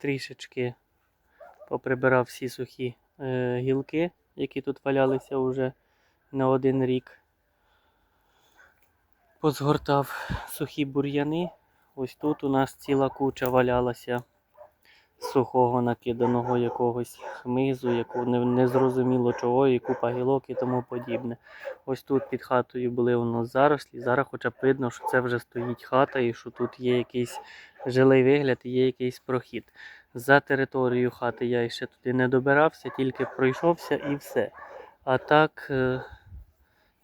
трішечки поприбирав всі сухі е, гілки, які тут валялися вже не один рік. Позгортав сухі бур'яни. Ось тут у нас ціла куча валялася сухого накиданого якогось хмизу, яку не, не чого, і купа гілок і тому подібне. Ось тут під хатою були у нас зарослі. Зараз хоча б видно, що це вже стоїть хата і що тут є якийсь жилий вигляд і є якийсь прохід. За територією хати я ще туди не добирався, тільки пройшовся і все. А так е,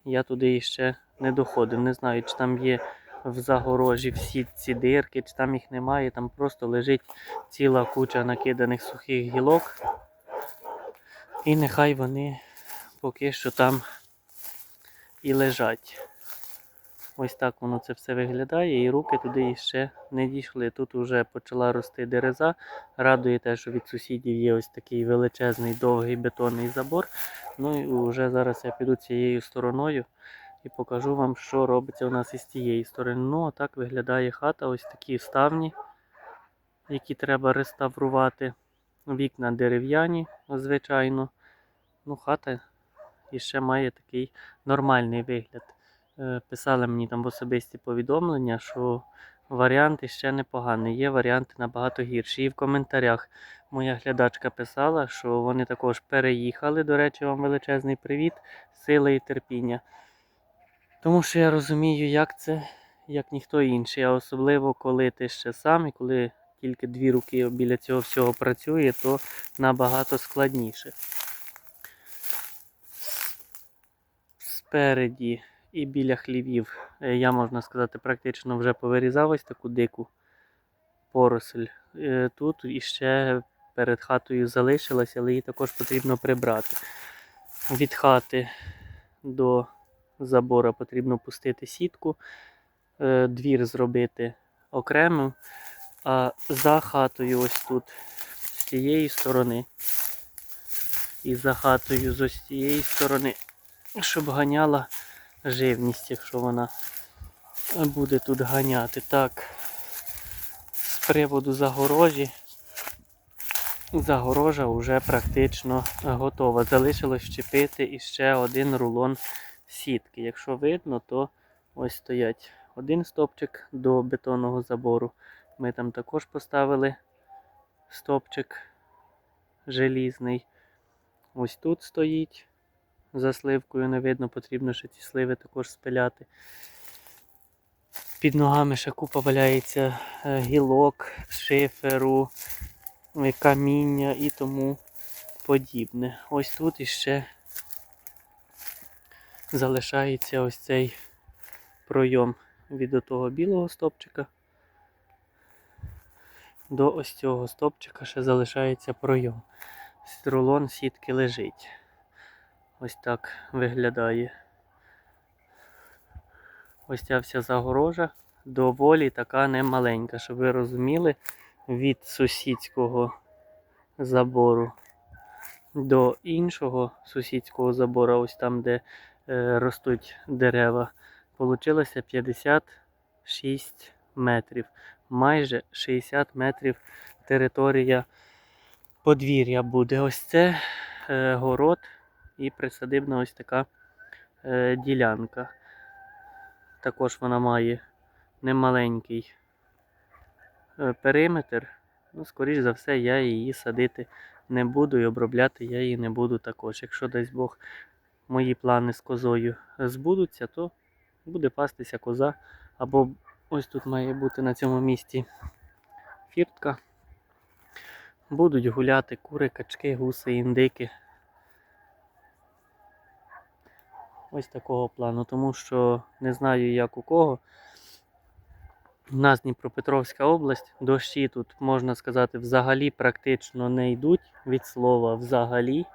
я туди ще не доходив. Не знаю, чи там є в загорожі всі ці дирки, чи там їх немає, там просто лежить ціла куча накиданих сухих гілок. І нехай вони поки що там і лежать. Ось так воно це все виглядає, і руки туди ще не дійшли. Тут вже почала рости дереза. Радує те, що від сусідів є ось такий величезний довгий бетонний забор. Ну і вже зараз я піду цією стороною і покажу вам, що робиться у нас із цієї сторони. Ну, а так виглядає хата, ось такі ставні, які треба реставрувати. Вікна дерев'яні, звичайно. Ну, хата і ще має такий нормальний вигляд. Е, Писали мені там в особисті повідомлення, що варіанти ще непогані. Є варіанти набагато гірші. І в коментарях моя глядачка писала, що вони також переїхали. До речі, вам величезний привіт, сили і терпіння. Тому що я розумію, як це, як ніхто інший. А особливо, коли ти ще сам і коли тільки дві руки біля цього всього працює, то набагато складніше. Спереді і біля хлівів е, я, можна сказати, практично вже повирізав ось таку дику поросль. Е, Тут іще перед хатою залишилась, але її також потрібно прибрати. Від хати до забора потрібно пустити сітку, е, двір зробити окремо, а за хатою ось тут, з цієї сторони, і за хатою з ось цієї сторони, щоб ганяла живність, якщо вона буде тут ганяти. Так, з приводу загорожі. Загорожа вже практично готова. Залишилось щепити іще один рулон сітки. Якщо видно, то ось стоять один стопчик до бетонного забору. Ми там також поставили стопчик желізний. Ось тут стоїть. За сливкою не видно, потрібно ще ці сливи також спиляти. Під ногами ще купа валяється е, гілок, шиферу, е, каміння і тому подібне. Ось тут іще залишається ось цей пройом від того білого стопчика. До ось цього стопчика ще залишається пройом. Рулон сітки лежить. Ось так виглядає. Ось ця вся загорожа доволі така немаленька, щоб ви розуміли, від сусідського забору до іншого сусідського забору, ось там, де ростуть дерева, получилося 56 метрів. Майже 60 метрів територія подвір'я буде. Ось це е, город і присадибна ось така е, ділянка. Також вона має немаленький е, периметр. Ну, скоріш за все, я її садити не буду і обробляти я її не буду також. Якщо дасть Бог мої плани з козою збудуться, то буде пастися коза. Або ось тут має бути на цьому місці фіртка. Будуть гуляти кури, качки, гуси, індики. Ось такого плану, тому що не знаю як у кого. У нас Дніпропетровська область, дощі тут, можна сказати, взагалі практично не йдуть від слова взагалі.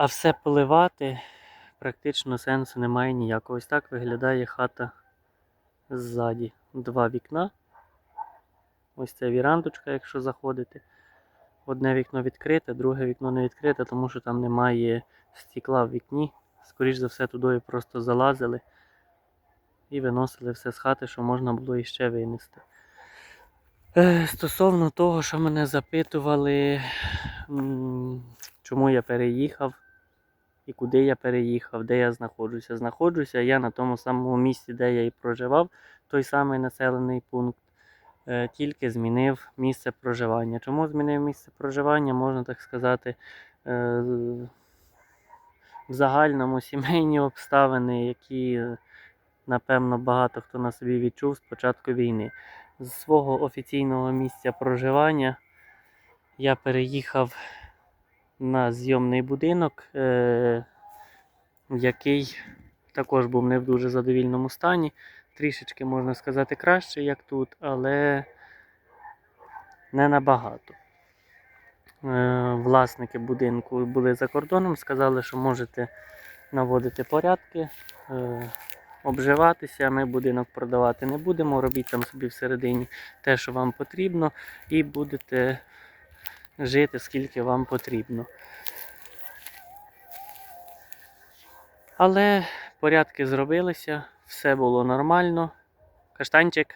А все поливати практично сенсу немає ніякого. Ось так виглядає хата ззаді. Два вікна. Ось це вірандочка, якщо заходити. Одне вікно відкрите, друге вікно не відкрите, тому що там немає стекла в вікні. Скоріш за все, туди просто залазили і виносили все з хати, що можна було іще винести. Е, Стосовно того, що мене запитували, чому я переїхав і куди я переїхав, де я знаходжуся. Знаходжуся я на тому самому місці, де я і проживав, той самий населений пункт, е, тільки змінив місце проживання. Чому змінив місце проживання, можна так сказати, е, в загальному сімейні обставини, які, напевно, багато хто на собі відчув з початку війни. З свого офіційного місця проживання я переїхав на зйомний будинок, е, який також був не в дуже задовільному стані. Трішечки, можна сказати, краще, як тут, але не набагато. Е, Власники будинку були за кордоном, сказали, що можете наводити порядки, е, обживатися. Ми будинок продавати не будемо. Робіть там собі всередині те, що вам потрібно, і будете жити скільки вам потрібно. Але порядки зробилися, все було нормально. Каштанчик.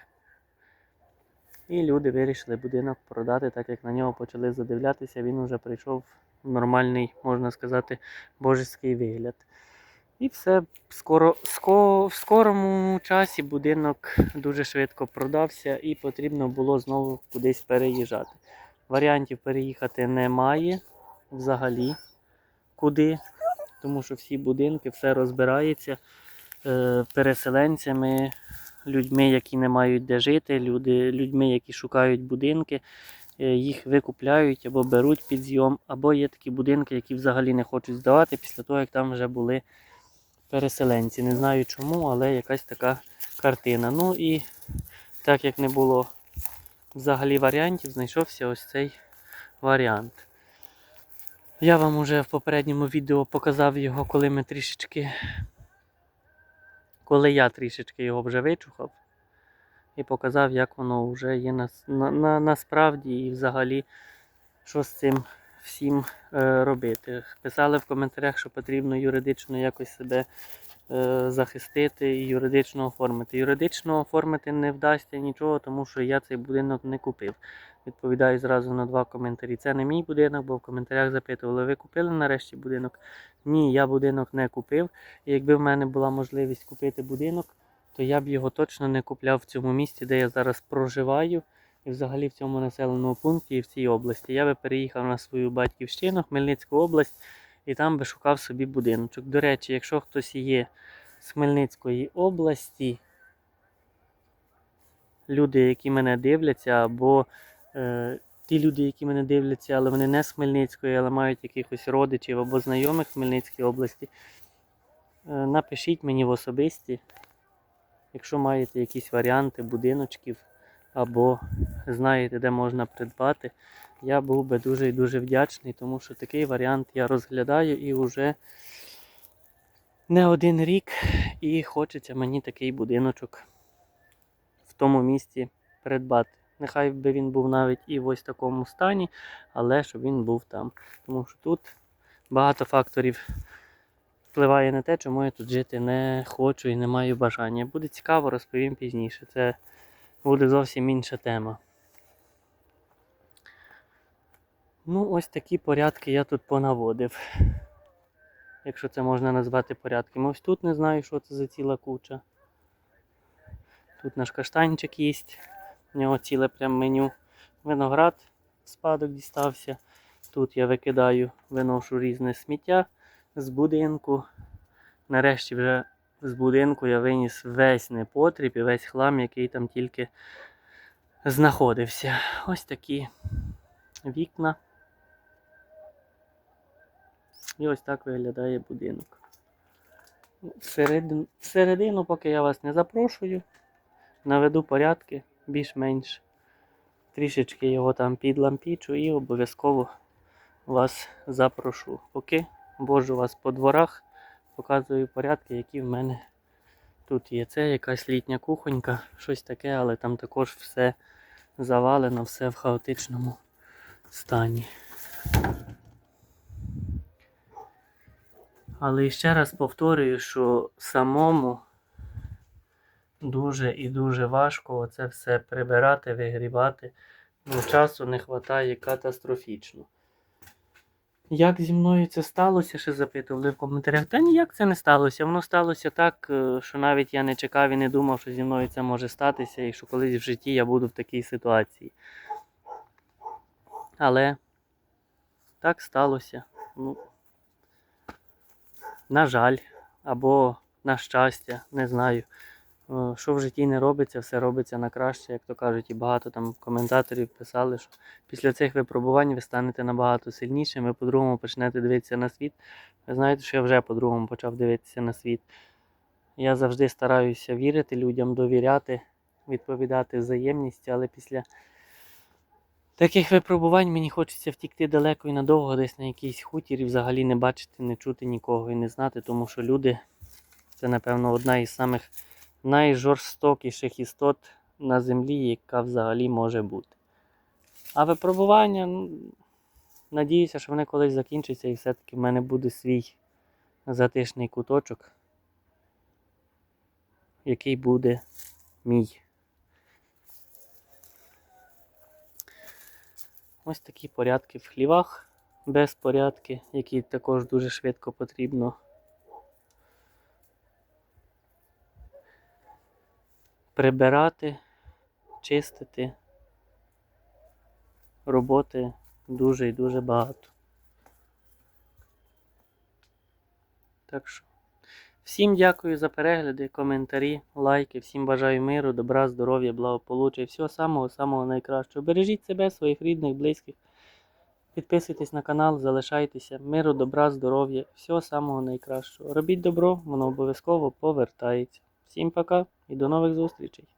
І люди вирішили будинок продати, так як на нього почали задивлятися, він вже прийшов в нормальний, можна сказати, божеський вигляд. І все скоро, ско, в скорому часі будинок дуже швидко продався і потрібно було знову кудись переїжджати. Варіантів переїхати немає взагалі куди, тому що всі будинки, все розбирається е, переселенцями, людьми, які не мають де жити, люди, людьми, які шукають будинки, е, їх викупляють або беруть під зйом, або є такі будинки, які взагалі не хочуть здавати після того, як там вже були переселенці. Не знаю чому, але якась така картина. Ну і так як не було взагалі варіантів, знайшовся ось цей варіант. Я вам уже в попередньому відео показав його, коли ми трішечки. Коли я трішечки його вже вичухав і показав, як воно вже є на, на, на, насправді і взагалі, що з цим всім е, робити. Писали в коментарях, що потрібно юридично якось себе захистити і юридично оформити. Юридично оформити не вдасться нічого, тому що я цей будинок не купив. Відповідаю зразу на два коментарі. Це не мій будинок, бо в коментарях запитували, ви купили нарешті будинок? Ні, я будинок не купив. І якби в мене була можливість купити будинок, то я б його точно не купляв в цьому місці, де я зараз проживаю, і взагалі в цьому населеному пункті і в цій області. Я би переїхав на свою батьківщину, Хмельницьку область, і там би шукав собі будиночок. До речі, якщо хтось є з Хмельницької області, люди, які мене дивляться, або е, ті люди, які мене дивляться, але вони не з Хмельницької, але мають якихось родичів або знайомих в Хмельницькій області, е, напишіть мені в особисті, якщо маєте якісь варіанти будиночків або знаєте, де можна придбати. Я був би дуже і дуже вдячний, тому що такий варіант я розглядаю і вже не один рік, і хочеться мені такий будиночок в тому місці придбати. Нехай би він був навіть і в ось такому стані, але щоб він був там. Тому що тут багато факторів впливає на те, чому я тут жити не хочу і не маю бажання. Буде цікаво, розповім пізніше. Це буде зовсім інша тема. Ну, ось такі порядки я тут понаводив. Якщо це можна назвати порядками. Ось тут не знаю, що це за ціла куча. Тут наш каштанчик їсть. У нього ціле прям меню. Виноград спадок дістався. Тут я викидаю, виношу різне сміття з будинку. Нарешті вже з будинку я виніс весь непотріб і весь хлам, який там тільки знаходився. Ось такі вікна. І ось так виглядає будинок. Всередину, всередину, поки я вас не запрошую, наведу порядки більш-менш. Трішечки його там підлампічу і обов'язково вас запрошу. Поки божу вас по дворах, показую порядки, які в мене тут є. Це якась літня кухонька, щось таке, але там також все завалено, все в хаотичному стані. Але ще раз повторюю, що самому дуже і дуже важко це все прибирати, вигрібати. Ну, часу не вистачає катастрофічно. Як зі мною це сталося, ще запитували в коментарях. Та ніяк це не сталося. Воно сталося так, е, що навіть я не чекав і не думав, що зі мною це може статися, і що колись в житті я буду в такій ситуації. Але так сталося. Ну, на жаль, або на щастя, не знаю. Е, Що в житті не робиться, все робиться на краще, як то кажуть, і багато там коментаторів писали, що після цих випробувань ви станете набагато сильнішим, ви по-другому почнете дивитися на світ. Ви знаєте, що я вже по-другому почав дивитися на світ. Я завжди стараюся вірити людям, довіряти, відповідати взаємністю, але після таких випробувань мені хочеться втікти далеко і надовго, десь на якийсь хутір і взагалі не бачити, не чути нікого і не знати, тому що люди це, напевно, одна із самих найжорстокіших істот на землі, яка взагалі може бути. А випробування, ну, надіюся, що вони колись закінчаться і все-таки в мене буде свій затишний куточок, який буде мій. Ось такі порядки в хлівах, безпорядки, які також дуже швидко потрібно прибирати, чистити. Роботи дуже і дуже багато. Так що, всім дякую за перегляди, коментарі, лайки, всім бажаю миру, добра, здоров'я, благополуччя і всього самого-самого найкращого. Бережіть себе, своїх рідних, близьких. Підписуйтесь на канал, залишайтеся. Миру, добра, здоров'я, всього самого найкращого. Робіть добро, воно обов'язково повертається. Всім пока і до нових зустрічей!